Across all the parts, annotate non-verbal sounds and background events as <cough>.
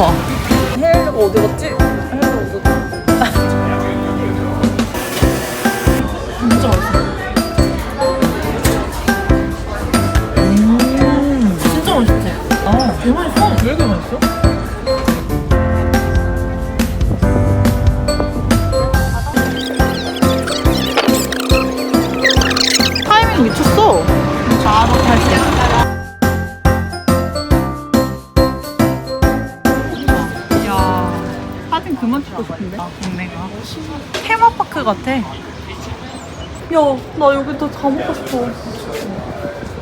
어떡하 배고파 헬가 어디 갔지? 헬가 어디 갔지? 진짜 맛있어 음 진짜 맛있지? 아, 개 맛있어. 왜 이렇게 맛있어? 타이밍 미쳤어 바로 다 테마파크 같아 야, 나 여기 더다 먹고 싶어.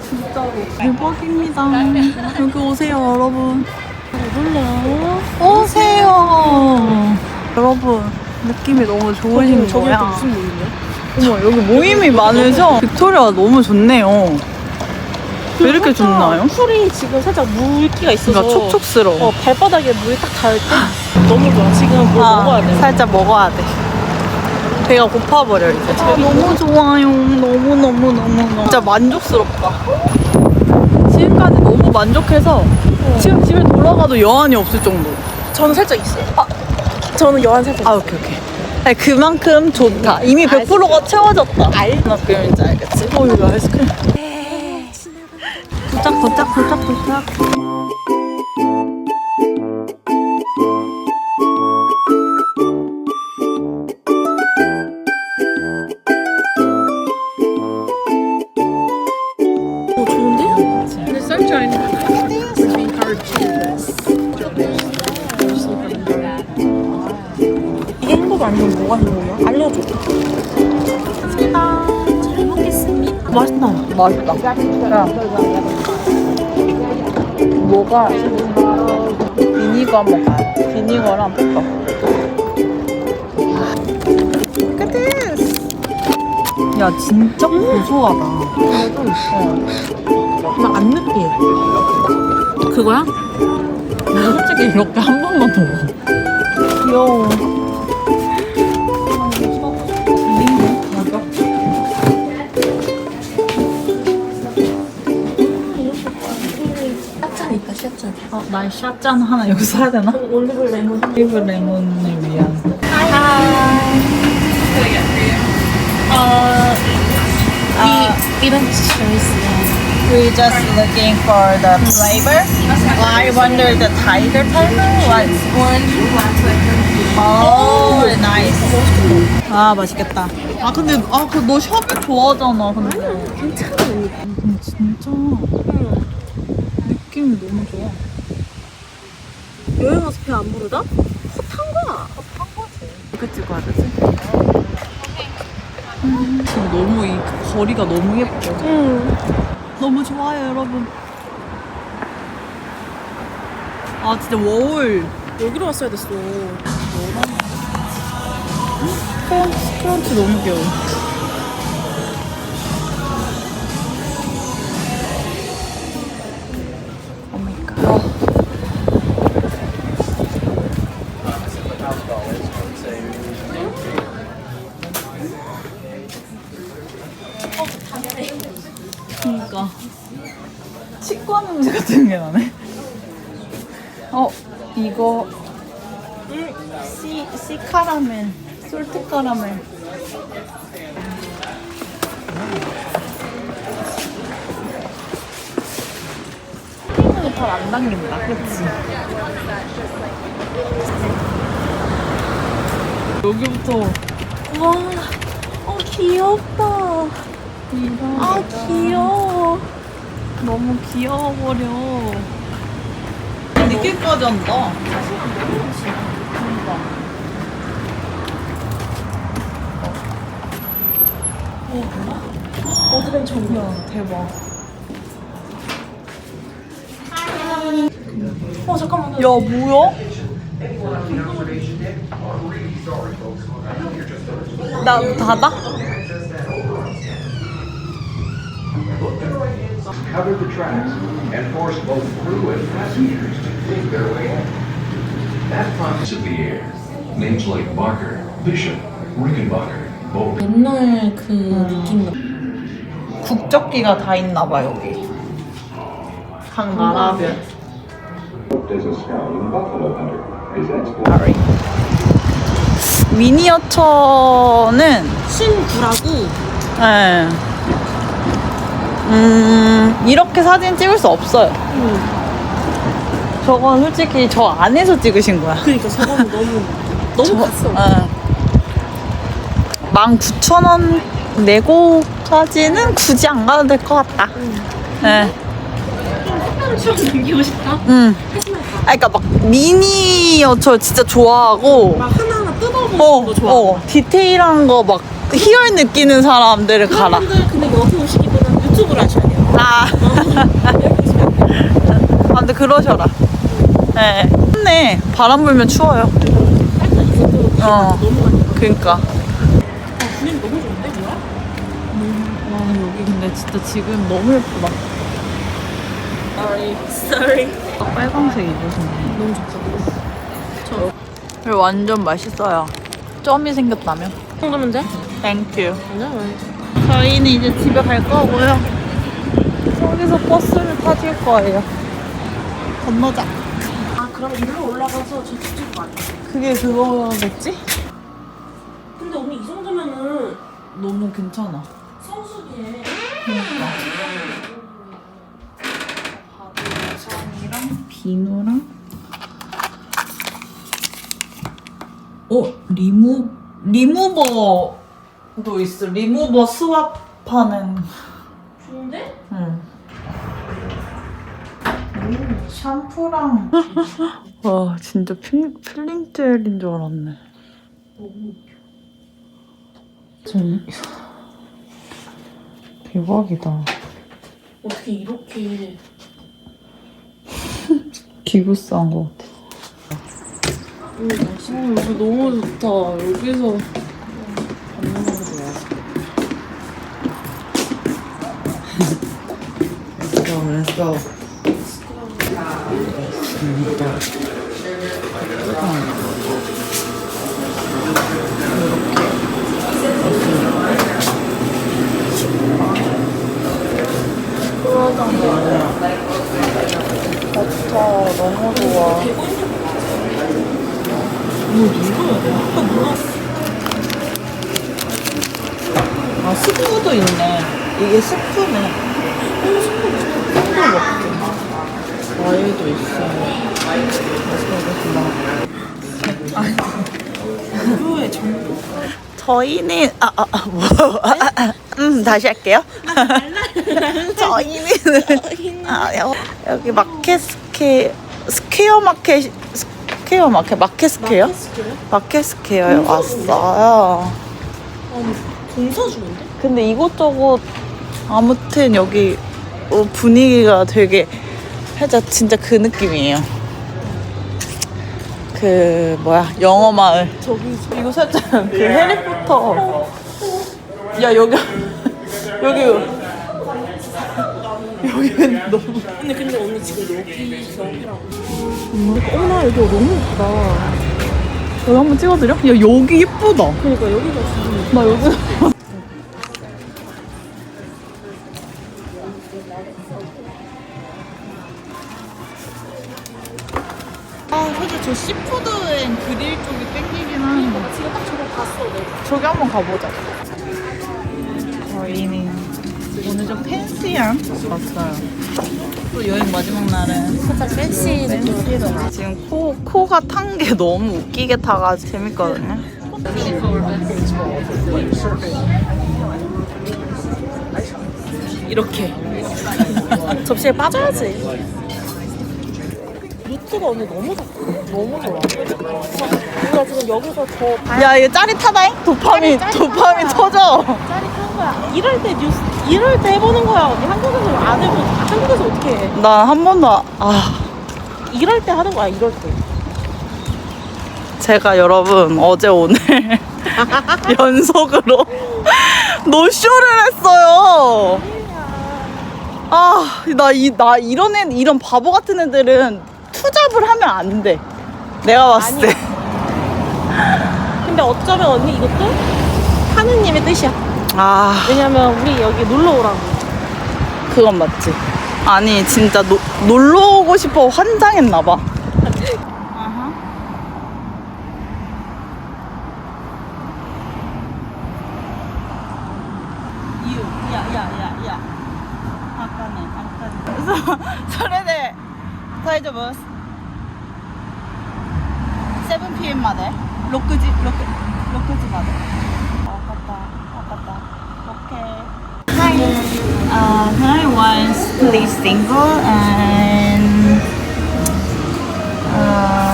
진짜로. 대박입니다 여기 오세요 여러분 몰라. 오세요 여러분 느낌이 너무 좋으신 거야 또 무슨 모임이야? 어머 여기 모임이 많으셔 빅토리아가 너무 좋네요 왜 이렇게 좋나요? 풀이 지금 살짝 물기가 있어서. 그러니까 촉촉스러워 어, 발바닥에 물이 딱 닿을 때 너무 좋아. 지금 뭘 아, 먹어야 돼. 살짝 먹어야 돼. 배가 고파버려 이제. 아, 너무 좋아요. 너무 너무 너무 너무. 진짜 만족스럽다. 지금까지 너무 만족해서 지금 집에 돌아가도 여한이 없을 정도. 저는 살짝 있어요. 아, 저는 여한 살짝 아 오케이 오케이. 아니, 그만큼 좋다. 이미 100%가 채워졌다. 알. 그림인지 알겠지? 어 여기 아이스크림. 도착 도착 도착 도착. 어, 좋은데? 근데 sunshine. 이게 행복 아니면 뭐가 행복이야? 알려줘. 맛있다. 맛있다. 야. 뭐가 비니거 가. 비니거랑 페퍼. 야 진짜 고소하다. 어. 나안 느끼해. 그거야? 나 솔직히 이렇게 한 번만 더 먹어. 귀여워. 난 샷잔 하나 여기서 해야 되나? 올리브 레몬. 올리브 레몬을 위한. 어, 이, 이런 choice. We just looking for the flavor. I wonder the tiger tiger. What's Oh, nice. 아 맛있겠다. 아 근데 아그너 샤베 좋아하잖아. 근데 괜찮아. 음, 진짜 느낌이 너무 좋아. 여행 와서 배 안 부르다? 헛한 거야. 헛한 거지. 어떻게 찍어야 되지? 음, 지금 너무 이 거리가 너무 예뻐. 응. 너무 좋아요, 여러분. 아 진짜 워울. 여기로 왔어야 됐어. 크런치, 크런치 너무 귀여워. 이거 씨, 씨 카라멜, 솔트 카라멜. 크림은 잘안 당긴다, 그치? 여기부터 와, 어, 귀엽다. 아, 귀여워. 너무 귀여워 버려. 늦게까지 한다. 그러니까. 어디든 정면. 야, 대박. 어, 잠깐만. 야, 뭐야? 나 닫아? Covered the tracks and forced both crew and passengers to dig their way in. That prompted of the air. Names like Barker, Bishop, Rickenbacker, Bowman. 옛날 그 느낌 나. 국적기가 다 있나 봐 여기. 각 나라별. As a stallion buffalo hunter, his Sorry. 미니어처는 신구라고 예. 음, 이렇게 사진 찍을 수 없어요. 저건 솔직히 저 안에서 찍으신 거야. 그러니까 저거는 너무 너무 <laughs> 갔어. 예. 19,000원 내고까지는 굳이 안 가도 될 것 같다. 예. 시험 남기고 싶다. 음. 아, 그러니까 막 미니어처 진짜 좋아하고 막 하나하나 뜯어보는 어, 거 좋아. 어, 디테일한 거 막 희열 느끼는 사람들을 가라. 여러분들 근데 여기 오시기보다 는 유튜브를 하셔야 돼요. 아. <laughs> 아 근데 그러셔라. 예. 네. 춥네. 바람 불면 추워요. 어. 많이. 그니까. 아, 분위기 너무 좋은데 뭐야? 와, 여기 근데 진짜 지금 너무 예쁘다. Sorry. Sorry. 빨강색 입으셨네. 너무 좋다. 저. 완전 맛있어요. 점이 생겼다며? 이 정도면 돼? 땡큐. 맞아. 저희는 이제 집에 갈 거고요. 여기서 버스를 타실 거예요. 건너자. 아 그럼 일로 올라가서 저 뒤쪽 가야 그게 그거겠지? 근데 언니 이 정도면은 너무 괜찮아. 성수기에 그러니까. 바디션이랑 비누랑 어 리무 리무버 도 있어. 리무버 스왑하는. 좋은데? 응. 오, 샴푸랑. <laughs> 와 진짜 필, 필링 젤인 줄 알았네. 좀 대박이다. 어떻게 이렇게 기부스한 것 같아. 음, 어, 여기 너무 좋다. 여기서 좋다. 너무 좋아. 아, 스프도 있네. 이게 스프네. 스프 먹게. 과일도 있어요. 무료의 정보 저희는 아, 아, 아, 뭐, 아, 아, 아, 음, 다시 할게요. <laughs> 저희는 아, 여, 여기 마켓 스퀘 스퀘어 마켓 스퀘어 마켓 마켓 스퀘어 마켓 스퀘어? 마켓 스퀘어에 왔어요. 아니 공사 중인데? 근데 이곳저곳 아무튼 여기 어, 분위기가 되게 살짝 진짜 그 느낌이에요. 그 뭐야 영어 마을. 저기 이거 살짝 그 해리포터. 야 여기 여기 여기는 너무. 근데 근데 언니 지금 여기서 하라고 어머나 여기 너무 예쁘다 여기 한번 찍어드려? 야 여기 예쁘다. 그러니까 여기가 진짜 나 여기. 아 사실 저 시푸드엔 그릴 쪽이 땡기긴 하는데. 나 지금 딱 저거 봤어 내가. 저기 한번 가보자. 저희는 오늘 좀 팬시한 왔어요. 또 여행 마지막 날은 살짝 팬시 팬시로 지금 코 코가 탄 게 너무 웃기게 타가지고 재밌거든요. 이렇게. 접시에 빠져야지. 루트가 언니 너무 좋 너무 좋아 우리가 지금 여기서 저 발- 야 이거 짜릿하다잉? 도파민 짜릿- 도파민 짜릿하다. 터져. 짜릿한 거야 이럴 때 뉴스 이럴 때 해보는 거야 언니 한국에서 안 해보 한국에서 어떻게 해난한 번도 아- 아 이럴 때 하는 거야 이럴 때 제가 여러분 어제 오늘 <laughs> 연속으로 노쇼를 했어요. 아, 나, 이, 나 이런 애, 이런 바보 같은 애들은 투잡을 하면 안 돼. 내가 봤을 때. <laughs> 근데 어쩌면 언니 이것도 하느님의 뜻이야. 아, 왜냐면 우리 여기 놀러 오라고. 그건 맞지. 아니, 진짜 노, 놀러 오고 싶어 환장했나봐. Please single and uh,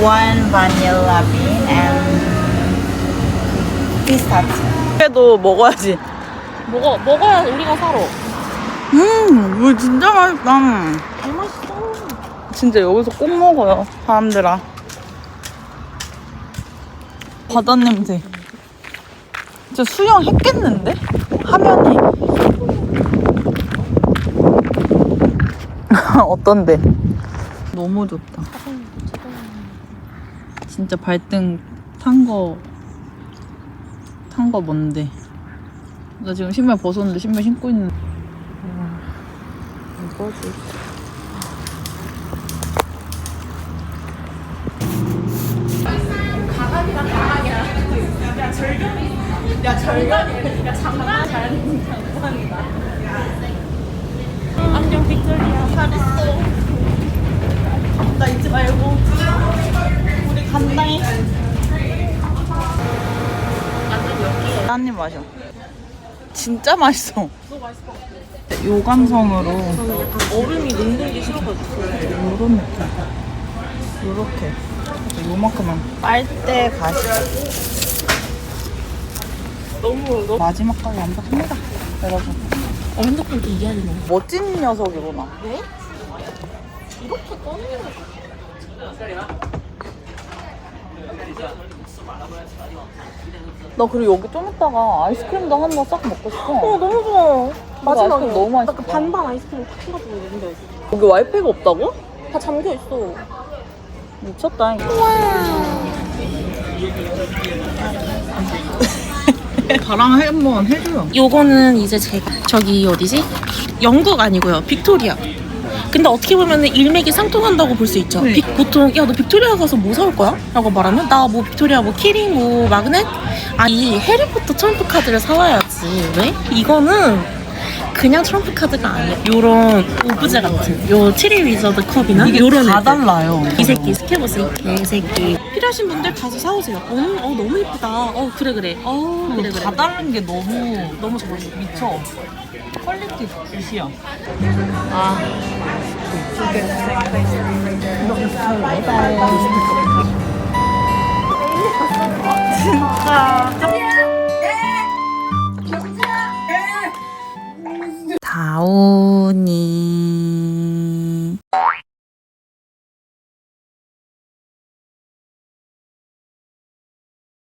one vanilla bean and pistachio 그래도 먹어야지 먹어 먹어야 우리가 살아. 음 이거 진짜 맛있다 개 맛있어. 진짜 여기서 꼭 먹어요 사람들아 바다 냄새 진짜 수영 했겠는데? 화면이 <laughs> 어떤데? 너무 좋다 진짜 발등 탄 거 탄 거 뭔데? 나 지금 신발 벗었는데 신발 신고 있는 이거지 안녕 빅토리아. 잘했어. 나 잊지 말고. 우리 간다잉. 한입 마셔. 진짜 맛있어. 요감성으로 얼음이 녹는 게 싫어가지고. 요런 느낌. 요렇게. 요만큼만. 빨대 가시. 너무 너무. 마지막까지 완벽합니다. 여러분. 어, 핸드폰 좀 이해하는 거. 멋진 녀석이구나. 네? 이렇게 꺼내는 거. 나 그리고 여기 좀 있다가 아이스크림도 하나 싹 먹고 싶어. 어 너무 좋아. 마지막에 아이스크림 너무 맛있어. 나그 반반 아이스크림 탁 해가지고 있는데 여기 와이파이가 없다고? 다 잠겨 있어. 미쳤다. <laughs> 자랑 한번 해줘요. 요거는 이제 제가 저기 어디지? 영국 아니고요. 빅토리아. 근데 어떻게 보면 일맥이 상통한다고 볼 수 있죠. 네. 빅- 보통 야 너 빅토리아 가서 뭐 사올 거야? 라고 말하면 나 뭐 빅토리아 뭐 키링 뭐 마그넷? 아이 해리포터 트럼프 카드를 사와야지. 왜? 이거는 그냥 트럼프 카드가 아니야. 요런 오브제 같은 요 트리 위저드 컵이나 요런 다 애들. 달라요. 이 새끼 스케보스 이 새끼 필요하신 분들 가서 사오세요. 어, 어 너무 예쁘다. 어 그래 그래. 어 그래 그래. 다 다른 게 너무 너무 좋았어. 미쳐. 퀄리티 굿이야. 아. 진짜. 啊哦。